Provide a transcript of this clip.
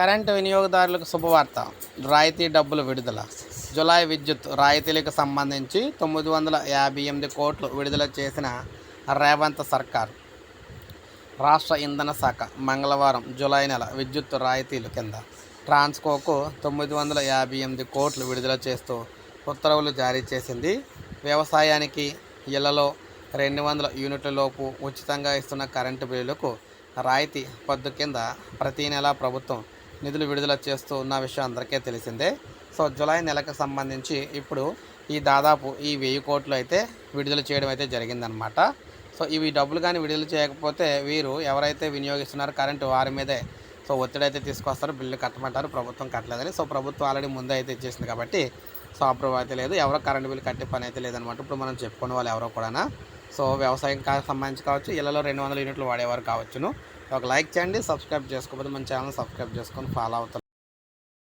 Current వినియోగదారులకు శుభవార్త. రాయితీ డబ్బులు విడుదల. జులై విద్యుత్ రాయితీలకు సంబంధించి తొమ్మిది వందల యాభై ఎనిమిది కోట్లు విడుదల చేసిన రేవంత్ సర్కార్. రాష్ట్ర ఇంధన శాఖ మంగళవారం జూలై నెల విద్యుత్ రాయితీలు కింద ట్రాన్స్కోకు తొమ్మిది వందల యాభై ఎనిమిది కోట్లు విడుదల చేస్తూ ఉత్తర్వులు జారీ చేసింది. వ్యవసాయానికి ఇళ్ళలో రెండు వందల యూనిట్ల లోపు ఉచితంగా ఇస్తున్న కరెంటు బిల్లులకు రాయితీ పద్దు కింద ప్రతీ నెలా ప్రభుత్వం నిధులు విడుదల చేస్తూ ఉన్న విషయం అందరికీ తెలిసిందే. సో జూలై నెలకు సంబంధించి ఇప్పుడు ఈ దాదాపు ఈ వెయ్యి కోట్లు అయితే విడుదల చేయడం అయితే జరిగిందనమాట సో ఇవి డబ్బులు కానీ విడుదల చేయకపోతే వీరు ఎవరైతే వినియోగిస్తున్నారో కరెంటు వారి మీదే సో ఒత్తిడి అయితే తీసుకొస్తారు బిల్లు కట్టమంటారు ప్రభుత్వం కట్టలేదని. సో ప్రభుత్వం ఆల్రెడీ ముందే అయితే ఇచ్చేసింది కాబట్టి సో అప్రూవ్ అయితే లేదు. ఎవరో కరెంటు బిల్లు కట్టే పని అయితే లేదనమాట ఇప్పుడు మనం చెప్పుకునే వాళ్ళు ఎవరో కూడా సో వ్యవసాయం సంబంధించి కావచ్చు ఇళ్ళలో రెండు వందల యూనిట్లు వాడేవారు కావచ్చును. ఒక లైక్ చేయండి సబ్స్క్రైబ్ చేసుకోకపోతే మన ఛానల్ సబ్స్క్రైబ్ చేసుకొని ఫాలో అవుతాను